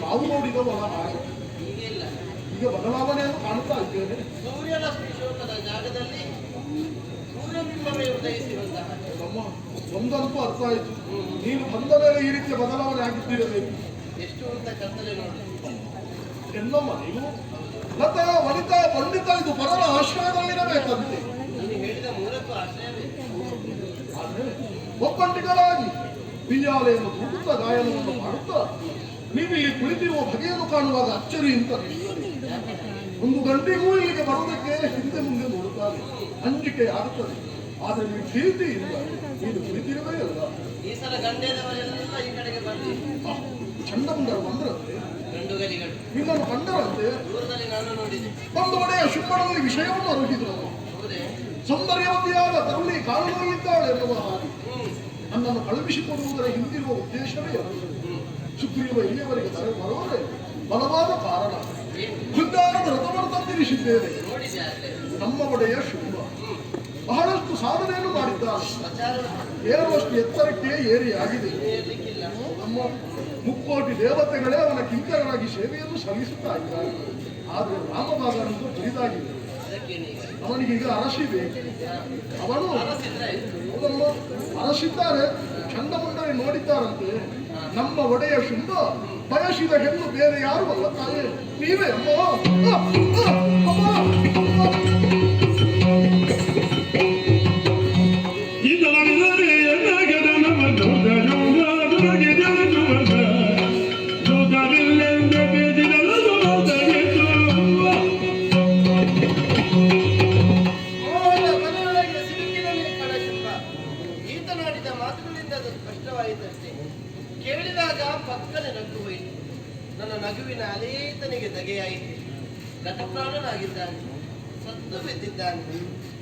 ನಾವು ನೋಡಿದ ಇಲ್ಲ ಈಗ ಬದಲಾವಣೆಯನ್ನು ಕಾಣ್ತಾ ಇದ್ದೇನೆ ಸೂರ್ಯನ ಶೋಕದ ಜಾಗದಲ್ಲಿ ಸೂರ್ಯಬಿಂಬವೇ ನಮ್ಮ ಒಂದಂತೂ ಅರ್ಥ ಆಯ್ತು ನೀನು ಬಂದ ಮೇಲೆ ಈ ರೀತಿಯ ಬದಲಾವಣೆ ಆಗಿದ್ದಿರಬೇಕು ಎಷ್ಟು ಅಂತ ಕತ್ತಲೆ ನೋಡಿ ಎಲ್ಲಮ್ಮ ನೀನು ಲತಾ ವನಿತಾ ಪಂಡಿತ ಇದು ಪರರ ಆಶ್ರಯದಲ್ಲಿರಬೇಕಂತೆ ನೀನು ಹೇಳಿದ ಮೂಲಕ ಬಿಯ್ಯಾಲೆಯನ್ನು ತುಂಬುತ್ತಾ ಗಾಯನವನ್ನು ಮಾಡುತ್ತಾ ನೀವು ಇಲ್ಲಿ ಕುಳಿತಿರುವ ಬಗೆಯನ್ನು ಕಾಣುವಾಗ ಅಚ್ಚರಿ ಅಂತ ಒಂದು ಗಂಟೆಗೂ ಇಲ್ಲಿಗೆ ಬರೋದಕ್ಕೆ ಹಿಂದೆ ಮುಂದೆ ನೋಡುತ್ತಾರೆ. ಅಂಜಿಕೆ ಆಗುತ್ತದೆ. ಆದರೆ ನೀವು ಇಲ್ಲ. ನೀನು ಕುಳಿತಿರುವೇ ಅಲ್ಲ. ಚಂಡಮುಂಡರು ಬಂದರಂತೆ. ನಿನ್ನನ್ನು ಕಂಡರಂತೆ. ಒಂದು ಒಡೆಯ ಶುಂಭನಲ್ಲಿ ವಿಷಯವನ್ನು ಅರುಹಿದ್ರು ಹೌದೇ. ಸೌಂದರ್ಯವತಿಯಾದ ತರುಣಿ ಕಾರಣವಾಗಿದ್ದಾಳೆ ಎನ್ನುವ ನನ್ನನ್ನು ಕಳುಹಿಸಿಕೊಡುವುದರ ಹಿಂದಿರುವ ಉದ್ದೇಶವೇ ಸುಗ್ರೀವ ಇಲ್ಲಿಯವರೆಗೆ ಬರೋರೆ ಬಲವಾದ ಕಾರಣ. ಬೃಂದಾವನದ ರಥವನ್ನು ತಂದಿರಿಸಿದ್ದೇವೆ ನಮ್ಮ ಒಡೆಯ ಶುಭ. ಬಹಳಷ್ಟು ಸಾಧನೆಯನ್ನು ಮಾಡಿದ್ದಾರೆ ಏರುವಷ್ಟು ಎತ್ತರಕ್ಕೆ ಏರಿ ಆಗಿದೆ ನಮ್ಮ ಮುಕ್ಕೋಟಿ ದೇವತೆಗಳೇ ಅವನ ಕಿಂಕರನಾಗಿ ಸೇವೆಯನ್ನು ಸಲ್ಲಿಸುತ್ತಾ ಇದ್ದಾರೆ. ಆದರೆ ರಾಮಭಾಗನಂತೂ ಬರಿದಾಗಿದೆ ಅವನಿಗೀಗ ಅರಸಿ ಬೇಕು. ಅವನು ನಮ್ಮ ಅರಸಿದ್ದಾರೆ ಚಂಡಮುಂಡರೆ ನೋಡಿದ್ದಾರಂತೆ. ನಮ್ಮ ಒಡೆಯ ಶುಂಭ ಬಯಸಿದ ಹೆಣ್ಣು ಬೇರೆ ಯಾರು ಅಲ್ಲ ತಾಯೇ ನೀವೇ ಅಮ್ಮ. ನನ್ನ ನಗುವಿನ ಅನೇತನಿಗೆ ದಗೆಯಾಯಿತು ಗತಪ್ರಾಣನಾಗಿದ್ದಾನೆ ಸತ್ತು ಬಿದ್ದಿದ್ದಾನೆ.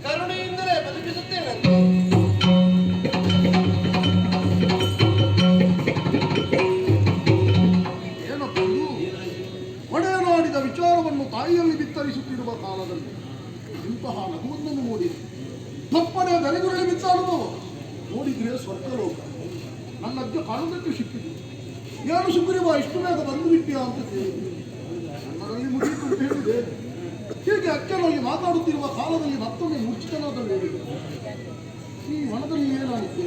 ಕರುಣೆಯಿಂದಲೇ ಬದುಕಿಸುತ್ತೇನಂತೆ? ಒಡೆಯನಾಡಿದ ವಿಚಾರವನ್ನು ತಾಯಿಯಲ್ಲಿ ಬಿತ್ತರಿಸುತ್ತಿರುವ ಕಾಲದಲ್ಲಿ ಇಂತಹ ನಗುವನ್ನು ನೋಡಿ ತಪ್ಪನೆ ಬೆಲೆಗುರುಳಿ ಬಿದ್ದ ಅನುಭವ ನೋಡಿದ್ರೆ ಸ್ವರ್ಗಲೋಕ ನನ್ನ ಅಜ್ಜ ಕಾಣುವುದಕ್ಕೆ ಸಿಕ್ಕಿತು ಏನು ಸುಗ್ರೀವ ಇಷ್ಟು ಬೇಗ ಬಂದು ಬಿಟ್ಟಿಯಾ ಅಂತ ಕೇಳಿ. ಮುಗಿಯಿತು ಹೇಳಿದೆ. ಹೀಗೆ ಅಕ್ಕನಲ್ಲಿ ಮಾತಾಡುತ್ತಿರುವ ಕಾಲದಲ್ಲಿ ಮತ್ತೊಮ್ಮೆ ಹೇಳಿದೆ ಈ ಮನದಲ್ಲಿ ಏನಾಗುತ್ತೆ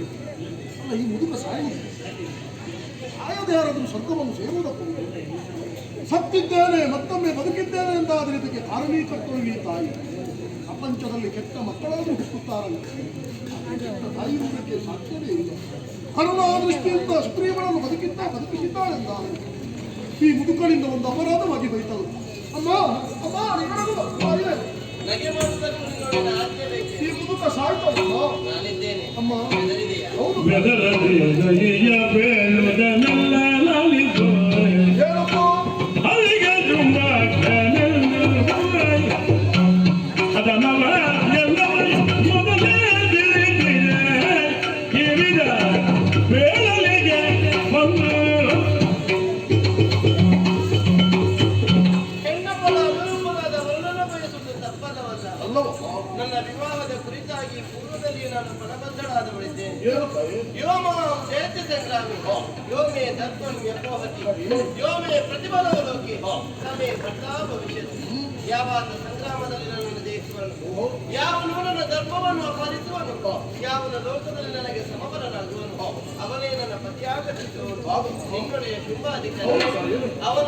ಅಲ್ಲ, ಈ ಮುದುಕ ಸಾಯಿದೆ ಸಾಯದೆ ಯಾರಾದರೂ ಸ್ವರ್ಗವನ್ನು ಸೇರುವುದಕ್ಕೂ ಸತ್ತಿದ್ದೇನೆ, ಮತ್ತೊಮ್ಮೆ ಬದುಕಿದ್ದೇನೆ ಅಂತ ಆದರೆ ಇದಕ್ಕೆ ಕಾರಣೀಕರ್ತರು ಈ ತಾಯಿ. ಪ್ರಪಂಚದಲ್ಲಿ ಕೆಟ್ಟ ಮಕ್ಕಳಾದರೂ ಹುಟ್ಟುತ್ತಾರಲ್ಲ. ತಾಯಿ ಇರುವುದಕ್ಕೆ ಸಾಧ್ಯವೇ ಕರುಣಾ ದೃಷ್ಟಿಯಿಂದ ಸ್ತ್ರೀಗಳನ್ನು ಬದುಕಿದ್ದ ಬದುಕಿಸಿದ್ದಾಳೆಂದ. ಈ ಮುದುಕಳಿಂದ ಒಂದು ಅಪರಾಧವಾಗಿ ಬೈತಳು ಅಮ್ಮ ಅಮ್ಮ ಈ ಮುದುಕ ಸಾಯ್ತಲ್ಲ ನಾನಿದ್ದೇನೆ. ಅಮ್ಮ ಹೌದು. ಕುರಿತಾಗಿ ಪೂರ್ವದಲ್ಲಿ ನಾನು ಪಣಬದ್ಧಳಾದವಳಿದ್ದೇನೆ ಯೋಮ ಯೋಮ ಜಯತಿ ಸಂಗ್ರಾಮಿ. ಯೋಮೆ ದರ್ಪಂ ಯಪೋಹತಿ ಯೋಮೇ ಪ್ರತಿಫಲವಲೋಕಿ ಸಮೇ ಭರ್ತಾ ಭವಿಷ್ಯತಿ. ಯಾವಾಗ ಸಂಗ್ರಾಮದಲ್ಲಿ ನನ್ನನ್ನು ಜಯಿಸುವನು. ಯಾವನು ನನ್ನ ಧರ್ಮವನ್ನು ಅಪಹರಿಸುವನು ಯಾವನ ಲೋಕದಲ್ಲಿ ನನಗೆ ಸಮಬಲನಾಗುವನು ಅವನೇ ನನ್ನ ಪತಿಯಾಗತಿಸುವನು ನಿನ್ನೊಡೆಯ ಶುಭಾಧಿಕಾರಿ ಅವನ